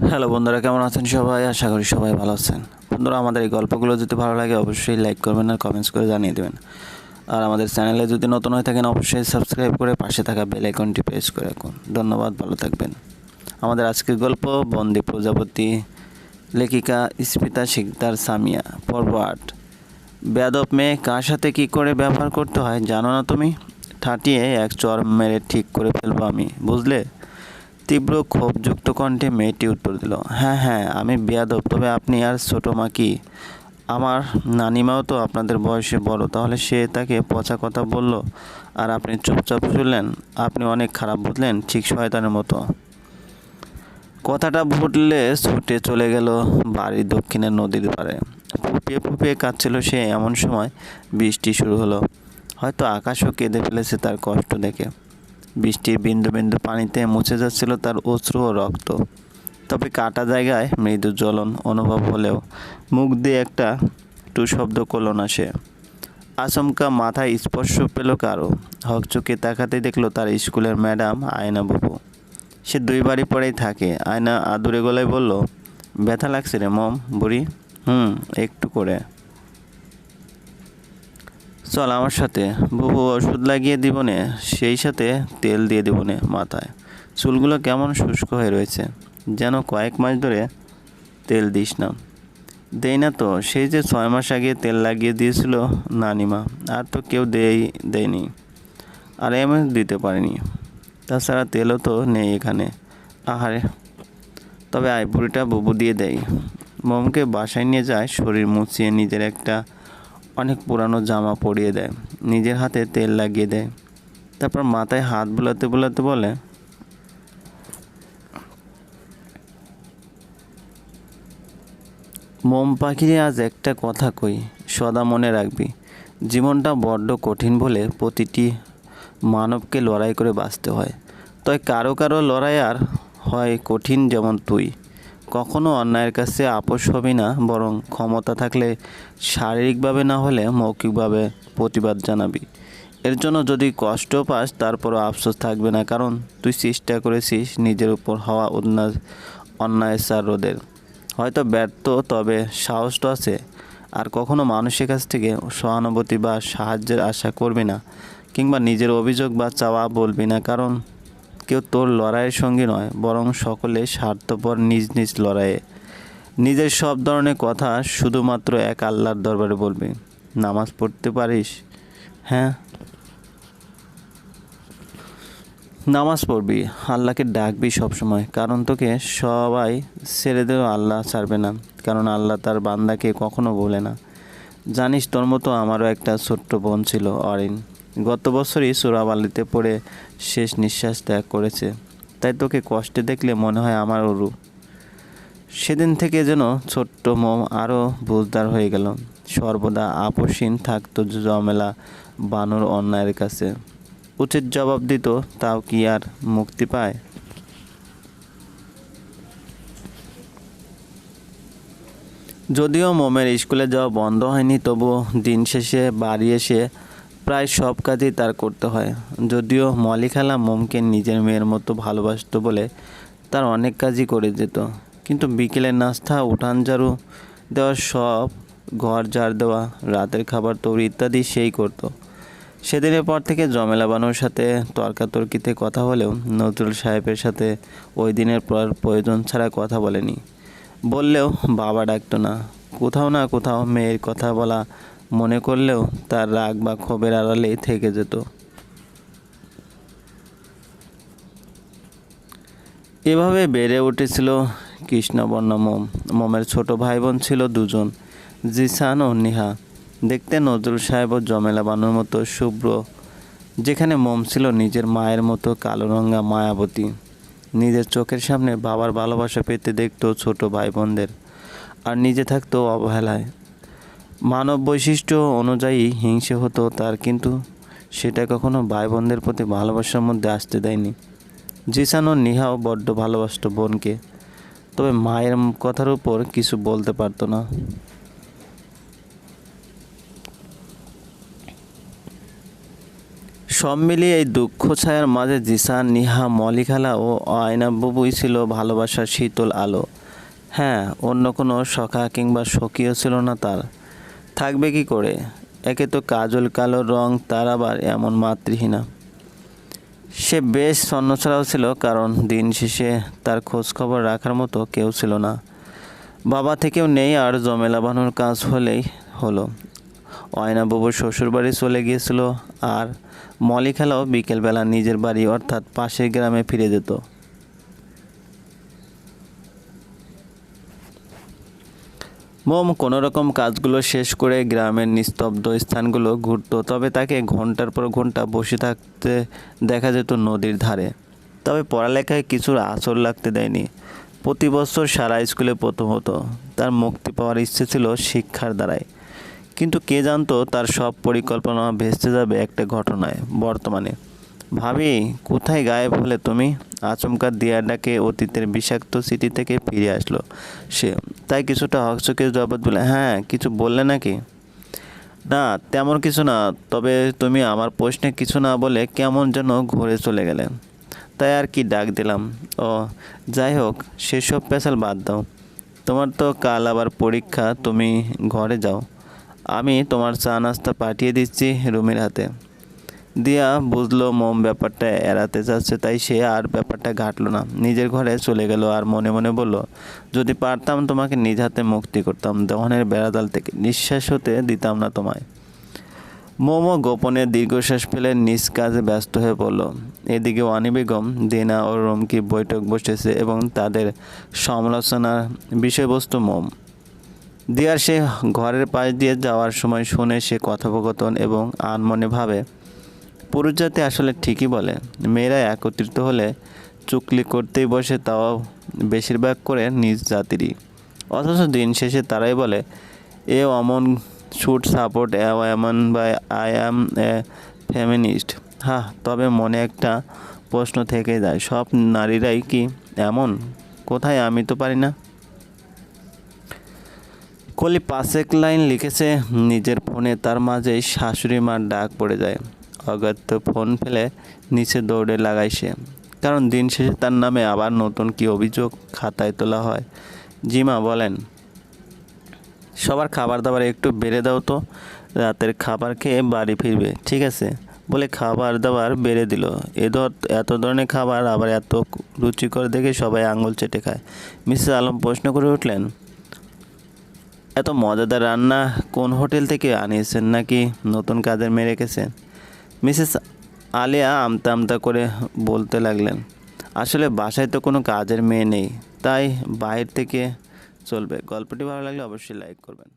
Hello বন্ধুরা, কেমন আছেন সবাই? আশা করি সবাই ভালো আছেন। বন্ধুরা, আমাদের এই গল্পগুলো যদি ভালো লাগে, অবশ্যই লাইক করবেন আর কমেন্টস করে জানিয়ে দেবেন। আর আমাদের চ্যানেলে যদি নতুন হয়ে থাকেন, অবশ্যই সাবস্ক্রাইব করে পাশে থাকা বেল আইকনটি প্রেস করে রাখুন। ধন্যবাদ, ভালো থাকবেন। আমাদের আজকের গল্প, বন্দি প্রজাপতি, লেখিকা স্মিতা শিকদার সামিয়া, পর্ব আট। বেয়াদব মেয়ে কার সাথে কী করে ব্যবহার করতে হয় জানো না তুমি? ঠাটিয়ে এক চর মেরে ঠিক করে ফেলব আমি, বুঝলে? তীব্র ক্ষোভযুক্ত কণ্ঠে মেয়েটি উত্তর দিল হ্যাঁ হ্যাঁ আমি বেয়াদব, তবে আপনি আর ছোটো মা কি? আমার নানিমাও তো আপনাদের বয়সে বড়, তাহলে সে তাকে পচা কথা বলল, আর আপনি চুপচাপ শুনলেন? আপনি অনেক খারাপ বুঝলেন, ঠিক শয়তানের মতো। কথাটা ফুটলে ছুটে চলে গেল বাড়ির দক্ষিণের নদীর পাড়ে। ফুপিয়ে ফুপিয়ে কাঁদছিল সে এমন সময় বৃষ্টি শুরু হলো। হয়তো আকাশও কেঁদে ফেলেছে তার কষ্ট দেখে। বৃষ্টির বিন্দু বিন্দু পানিতে মুছে যাচ্ছিল তার অশ্রু ও রক্ত। তবে কাটা জায়গায় মৃদু জ্বলন অনুভব হলেও মুখ দিয়ে একটা টু শব্দ করল না সে। আচমকা মাথায় স্পর্শ পেল কারও। হকচকে তাকাতে দেখল তার স্কুলের ম্যাডাম আয়না বাবু সে দুই বাড়ি পরেই থাকে। আয়না আদুরে গলায় বলল, ব্যথা লাগছে রে মম, বুড়ি। হুম, একটু করে। চল আমার সাথে। বহু ওষুধ লাগিয়ে দিবনে, সেই সাথে তেল দিয়ে দিবনে মাথায়। চুলগুলো কেমন শুষ্ক হয়ে রয়েছে, যেন কয়েক মাস ধরে তেল দিস না। দেই না তো, সেই যে ছয় মাস আগে তেল লাগিয়ে দিয়েছিল নানিমা, আর তো কেউ দেই, দেয়নি। আর এমন দিতে পারিনি। তাছাড়া তেলও তো নেই এখানে। আহারে। তবে বুড়িটা বুবু দিয়ে দেয় মোমকে বাসায় নিয়ে যায়, শরীর মুছিয়ে নিজের একটা অনেক পুরানো জামা পরিয়ে দেয়, নিজের হাতে তেল লাগিয়ে দেয়। তারপর মাথায় হাত বোলাতে বোলাতে বলে, মোম পাখিরে আজ একটা কথা কই, সদা মনে রাখবি, জীবনটা বড্ড কঠিন বলে প্রতিটি মানবকে লড়াই করে বাঁচতে হয়। তয় কারও কারও লড়াই আর হয় কঠিন যেমন তুই। কখনো অন্যায়ের কাছে আপোষ হবি না, বরং ক্ষমতা থাকলে শারীরিকভাবে না হলে মৌখিকভাবে প্রতিবাদ জানাবি। এর জন্য যদি কষ্ট পাস, তারপরও আফসোস থাকবে না, কারণ তুই চেষ্টা করেছিস নিজের উপর হওয়া অন্যায় অন্যায় সার রোদের হয়তো ব্যর্থ, তবে সাহস তো আছে। আর কখনো মানুষের কাছ থেকে সহানুভূতি বা সাহায্যের আশা করবি না, কিংবা নিজের অভিযোগ বা চাওয়া বলবি না, কারণ কেউ তোর লড়াইয়ের সঙ্গী নয়, বরং সকলে স্বার্থপর নিজ নিজ লড়াইয়ে। নিজের সব ধরনের কথা শুধুমাত্র এক আল্লাহর দরবারে বলবি। নামাজ পড়তে পারিস? হ্যাঁ? নামাজ পড়বি, আল্লাহকে ডাকবি সবসময়, কারণ তোকে সবাই ছেড়ে দেও আল্লাহ ছাড়বে না, কারণ আল্লাহ তার বান্দাকে কখনো বলে না। জানিস তোর মতো আমারও একটা ছোট্ট বোন ছিল, অরিন। গত বছরই সুরাবালিতে পড়ে শেষ নিঃশ্বাস ত্যাগ করেছে। তাই তোকে কষ্টে দেখলে মনে হয় আমার অরু। সেদিন থেকে যেন ছোট্ট মোম আরও বুঝদার হয়ে গেল। সর্বদা আপসীন থাকতো জমেলা বানর অন্যায়ের কাছে। উচিত জবাব দিত, তাও কি আর মুক্তি পায়? যদিও মোমের স্কুলে যাওয়া বন্ধ হয়নি, তবুও দিন শেষে বাড়ি এসে প্রায় সব কাজই তার করতে হয়। যদিও মলি খালা মোমকে নিজের মেয়ের মতো ভালোবাসতো বলে তার অনেক কাজই করে যেত। কিন্তু বিকেলের নাস্তা, উঠান ঝাড়ু দেওয়া, সব, ঘর ঝাড় দেওয়া, রাতের খাবার তৈরি ইত্যাদি সেই করতো। সেদিনের পর থেকে জমেলা বানুর সাথে তর্কাতর্কিতে কথা হলেও নজরুল সাহেবের সাথে ওই দিনের পর প্রয়োজন ছাড়া কথা বলেনি। বললেও বাবা ডাকতো না। কোথাও না কোথাও মেয়ের কথা বলা মনে করলেও তার রাগ বা ক্ষোভের আড়ালে থেকে যেত। এভাবে বেড়ে উঠেছিল কৃষ্ণবর্ণ মোম। মোমের ছোট ভাই বোন ছিল দুজন, জিসান ও নিহা। দেখতে নজরুল সাহেব ও জমেলা বানুর মতো শুভ্র, যেখানে মোম ছিল নিজের মায়ের মতো কালো রঙা মায়াবতী। নিজের চোখের সামনে বাবার ভালোবাসা পেতে দেখতো ছোট ভাই বোনদের আর নিজে থাকতো অবহেলায়। মানব বৈশিষ্ট্য অনুযায়ী হিংসে হতো তার, কিন্তু সেটা কখনো ভাই বোনদের প্রতি ভালোবাসার মধ্যে আসতে দেয়নি। জিসান ও নিহাও বড্ড ভালোবাসত বোনকে, তবে মায়ের কথার উপর কিছু বলতে পারতো না। সব মিলিয়ে এই দুঃখ ছায়ার মাঝে জিসান, নিহা, মলিখালা ও আয়না বুবুই ছিল ভালোবাসার শীতল আলো। হ্যাঁ অন্য কোনো সখা কিংবা সখীও ছিল না তার। থাকবে কি করে? একে তো কাজল কালো রং, তার আবার এমন মাতৃহীনা। সে বেশ ছন্নছাড়াও ছিল, কারণ দিন শেষে তার খোঁজ খবর রাখার মতো কেউ ছিল না। বাবা থেকেও নেই আর জমেলা বানানোর কাজ হলেই হলো। অয়না বাবুর শ্বশুর বাড়ি চলে গিয়েছিল, আর মলি খেলাও বিকেলবেলা নিজের বাড়ি, অর্থাৎ পাশের গ্রামে ফিরে যেত। মোম কোনো রকম কাজগুলো শেষ করে গ্রামের নিস্তব্ধ স্থানগুলো ঘুরতো, তবে তাকে ঘণ্টার পর ঘণ্টা বসে থাকতে দেখা যেত নদীর ধারে। তবে পড়ালেখায় কিছুর আসর লাগতে দেয়নি। প্রতি বছর সারা স্কুলে প্রথম হতো। তার মুক্তি পাওয়ার ইচ্ছে ছিল শিক্ষার দ্বারাই কিন্তু কে জানতো তার সব পরিকল্পনা ভেস্তে যাবে একটা ঘটনায়, বর্তমানে। ভাবি, কোথায় গায়েব হলে তুমি? আচমকা দিয়া ডাকে অতীতের বিষাক্ত স্মৃতি থেকে ফিরে আসলো সে। তাই কিছুটা হকচকে জবাব বলে হ্যাঁ কিছু বললে নাকি? না, তেমন কিছু না, তবে তুমি আমার প্রশ্নে কিছু না বলে কেমন যেন ঘুরে চলে গেলে। তাই আর কি ডাক দিলাম? ও, যাই হোক, সেসব পেশাল বাদ দাও। তোমার তো কাল আবার পরীক্ষা, তুমি ঘরে যাও। আমি তোমার চা নাস্তা পাঠিয়ে দিচ্ছি রুমির হাতে। দিয়া বুঝলো, মোম ব্যাপারটা এড়াতে যাচ্ছে, তাই সে আর ব্যাপারটা ঘাটলো না। নিজের ঘরে চলে গেল আর মনে মনে বলল, যদি পারতাম তোমাকে নিজ হাতে মুক্তি করতাম, দহনের বেড়াদাল থেকে নিঃশ্বাস হতে দিতাম না তোমায়। মোমো গোপনে দীর্ঘশ্বাস ফেলে নিজ কাজে ব্যস্ত হয়ে পড়ল। এদিকে ওয়ানি বেগম, দিনা ও রমকি বৈঠক বসেছে এবং তাদের সমালোচনার বিষয়বস্তু মোম। দিয়ার সে ঘরের পাশ দিয়ে যাওয়ার সময় শুনে সে কথোপকথন এবং আনমনে ভাবে পুরুষ জাতি আসলে ঠিকই বলে। মেয়েরা একত্রিত হলে চুকলি করতেই বসে, তাও বেশিরভাগ করে নিজ জাতিরই। অথচ দিন শেষে তারাই বলে, a woman should support a man by I am a feminist. হ্যাঁ তবে মনে একটা প্রশ্ন থেকে যায়, সব নারীরাই কি এমন? কোথায় আমি তো পারি না। কলি পাঁচেক লাইন লিখেছে, নিজের ফোনে তার মাঝেই শাশুড়ি মার ডাক পড়ে যায়। অগত্য ফোন ফেলে নিচে দৌড়ে লাগায় সে কারণ দিন শেষে তার নামে আবার নতুন কি অভিযোগ খাতায় তোলা হয়। জিমা বলেন, সবার খাবার দাবার একটু বেড়ে দাও তো, রাতের খাবার খেয়ে বাড়ি ফিরবে, ঠিক আছে? বলে খাবার দাবার বেড়ে দিল। এ এত ধরনের খাবার আবার এত রুচিকর দেখে সবাই আঙুল চেটে খায়। মিসেস আলম প্রশ্ন করে উঠলেন, এত মজাদার রান্না কোন হোটেল থেকে আনিয়েছেন নাকি নতুন কাজের মেয়ে রেখেছেন মিসেস আলিয়া আমতা আমতা করে বলতে লাগলেন, আসলে বাসায় তো কোনো কাজের মেয়ে নেই, তাই বাইরে থেকে চলবে। গল্পটি ভালো লাগলে অবশ্যই লাইক করবেন।